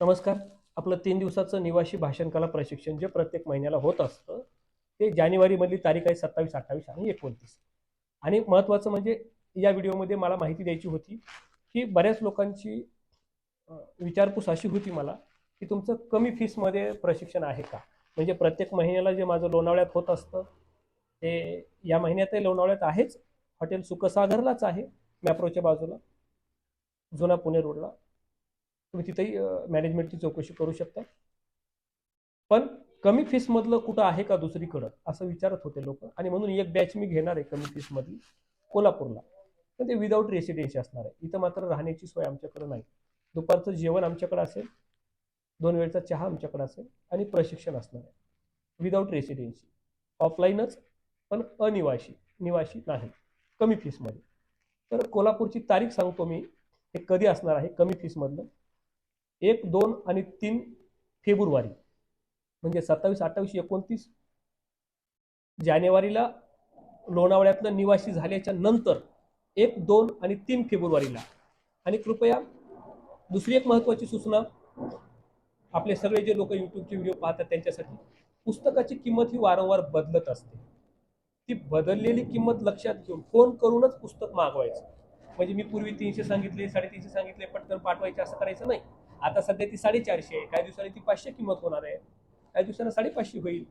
नमस्कार. आपलं तीन दिवसाचं निवासी भाषण कला प्रशिक्षण जे प्रत्येक महिन्याला होत असतं ते जानेवारीमधली तारीख आहे सत्तावीस अठ्ठावीस आणि एकोणतीस. आणि महत्त्वाचं म्हणजे या व्हिडिओमध्ये मला माहिती द्यायची होती की बऱ्याच लोकांची विचारपूस अशी होती मला की तुमचं कमी फीसमध्ये प्रशिक्षण आहे का? म्हणजे प्रत्येक महिन्याला जे माझं लोणावळ्यात होत असतं ते या महिन्यातही लोणावळ्यात आहेच. हॉटेल सुखसागरलाच आहे मॅप्रोच्या बाजूला जुना पुणे रोडला. तुम्ही तिथेही मॅनेजमेंटची चौकशी करू शकता. पण कमी फीसमधलं कुठं आहे का दुसरीकडं? असं विचारत होते लोक. आणि म्हणून एक बॅच मी घेणार आहे कमी फीसमधली कोल्हापूरला. पण ते विदाऊट रेसिडेन्सी असणार आहे. इथं मात्र राहण्याची सोय आमच्याकडे नाही. दुपारचं जेवण आमच्याकडे असेल दोन वेळचा चहा आमच्याकडे असेल आणि प्रशिक्षण असणार आहे. विदाऊट रेसिडेन्सी ऑफलाईनच पण अनिवासी निवासी नाही. कमी फीसमध्ये तर कोल्हापूरची तारीख सांगतो मी. हे कधी असणार आहे? कमी फीसमधलं एक दोन आणि तीन फेब्रुवारी. म्हणजे सत्तावीस अठ्ठावीस एकोणतीस जानेवारीला लोणावळ्यातलं निवासी झाल्याच्यानंतर एक दोन आणि तीन फेब्रुवारीला. आणि कृपया दुसरी एक महत्त्वाची सूचना आपले सगळे जे लोक यूट्यूबचे व्हिडिओ पाहतात त्यांच्यासाठी पुस्तकाची किंमत ही वारंवार बदलत असते. ती बदललेली किंमत लक्षात घेऊन फोन करूनच पुस्तक मागवायचं. म्हणजे मी पूर्वी तीनशे सांगितले साडेतीनशे सांगितले पटकन पाठवायचे असं करायचं नाही. आता सध्या ती साडेचारशे आहे. काही दिवसांनी ती पाचशे किंमत होणार आहे. काही दिवसांना साडेपाचशे होईल.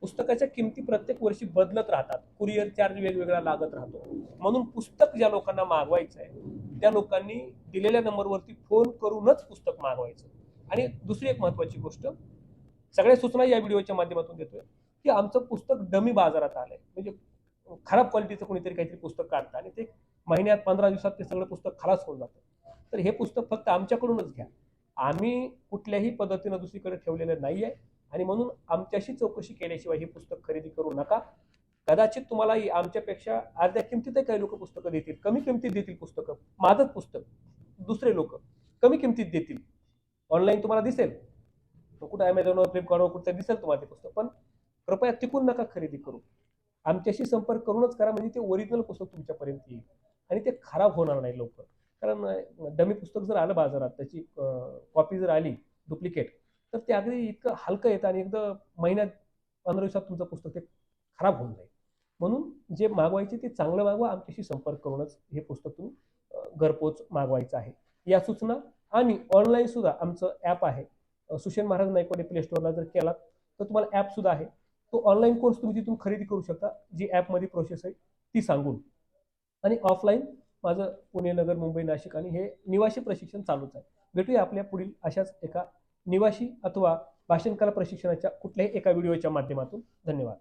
पुस्तकाच्या किमती प्रत्येक वर्षी बदलत राहतात. कुरिअर चार्ज वेगवेगळा लागत राहतो. म्हणून पुस्तक ज्या लोकांना मागवायचं आहे त्या लोकांनी दिलेल्या नंबरवरती फोन करूनच पुस्तक मागवायचं. आणि दुसरी एक महत्त्वाची गोष्ट सगळ्या सूचना या व्हिडिओच्या माध्यमातून देतोय की आमचं पुस्तक डमी बाजारात आलंय. म्हणजे खराब क्वालिटीचं कोणीतरी काहीतरी पुस्तक काढतं आणि ते महिन्यात पंधरा दिवसात ते सगळं पुस्तक खलास होऊन जातं. तर हे पुस्तक फक्त आमच्याकडूनच घ्या. आम्ही कुठल्याही पद्धतीनं दुसरीकडे ठेवलेलं नाही आहे आणि म्हणून आमच्याशी चौकशी केल्याशिवाय हे पुस्तक खरेदी करू नका. कदाचित तुम्हाला ही आमच्यापेक्षा अर्ध्या किमतीतही काही लोक पुस्तकं देतील. कमी किमतीत देतील पुस्तकं. माझंच पुस्तक. दुसरे लोक. कमी किमतीत देतील. ऑनलाईन तुम्हाला दिसेल. कुठं ॲमेझॉनवर फ्लिपकार्टवर कुठं दिसेल तुम्हाला ते पुस्तक. पण कृपया टिकून नका खरेदी करू. आमच्याशी संपर्क करूनच करा. म्हणजे ते ओरिजिनल पुस्तक तुमच्यापर्यंत येईल. आणि ते खराब होणार नाही लवकर. कारण डमी पुस्तक जर आलं बाजारात त्याची कॉपी जर आली डुप्लिकेट तर ते अगदी इतकं हलकं येतं आणि एकदा महिन्यात पंधरा दिवसात तुमचं पुस्तक ते खराब होऊन जाईल. म्हणून जे मागवायचे ते चांगलं मागवा आमच्याशी संपर्क करूनच हे पुस्तक तुम्ही घरपोच मागवायचं आहे. या सूचना आणि ऑनलाईन सुद्धा आमचं ॲप आहे. सुशेन महाराज नायकवाडे प्ले स्टोअरला जर केला तर तुम्हाला ॲप सुद्धा आहे. तो ऑनलाईन कोर्स तुम्ही तिथून खरेदी करू शकता. जी ॲपमध्ये प्रोसेस आहे ती सांगून. आणि ऑफलाईन माझं पुणे नगर मुंबई नाशिक आणि हे निवासी प्रशिक्षण चालूच आहे. भेटूया आपल्या पुढील अशाच एका निवासी अथवा भाषणकला प्रशिक्षणाच्या कुठल्याही एका व्हिडिओच्या माध्यमातून. धन्यवाद.